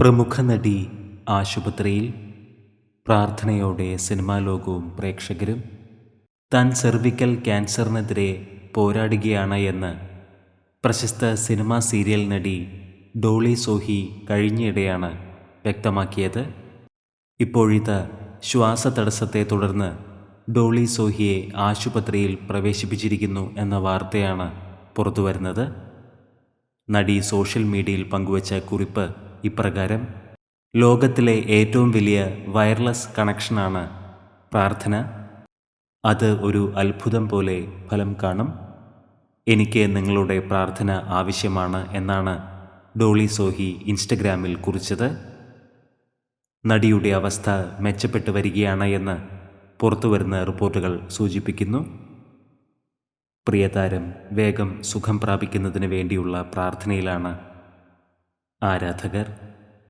പ്രമുഖ നടി ആശുപത്രിയിൽ പ്രാർത്ഥനയോടെ സിനിമാ ലോകവും പ്രേക്ഷകരും താൻ സെർവിക്കൽ ക്യാൻസറിനെതിരെ പോരാടുകയാണ് എന്ന് പ്രശസ്ത സിനിമാ സീരിയൽ നടി ഡോളി സോഹി കഴിഞ്ഞയിടെയാണ് വ്യക്തമാക്കിയത്. ഇപ്പോഴത്തെ ശ്വാസതടസ്സത്തെ തുടർന്ന് ഡോളി സോഹിയെ ആശുപത്രിയിൽ പ്രവേശിപ്പിച്ചിരിക്കുന്നു എന്ന വാർത്തയാണ് പുറത്തുവരുന്നത്. നടി സോഷ്യൽ മീഡിയയിൽ പങ്കുവച്ച കുറിപ്പ് ഇപ്രകാരം ലോകത്തിലെ ഏറ്റവും വലിയ വയർലെസ് കണക്ഷനാണ് പ്രാർത്ഥന. അത് ഒരു അത്ഭുതം പോലെ ഫലം കാണും. എനിക്ക് നിങ്ങളുടെ പ്രാർത്ഥന ആവശ്യമാണ് എന്നാണ് ഡോളി സോഹി ഇൻസ്റ്റഗ്രാമിൽ കുറിച്ചത്. നടിയുടെ അവസ്ഥ മെച്ചപ്പെട്ടു വരികയാണ് എന്ന് പുറത്തുവരുന്ന റിപ്പോർട്ടുകൾ സൂചിപ്പിക്കുന്നു. പ്രിയതാരം വേഗം സുഖം പ്രാപിക്കുന്നതിന് വേണ്ടിയുള്ള പ്രാർത്ഥനയിലാണ് ആരാധകർ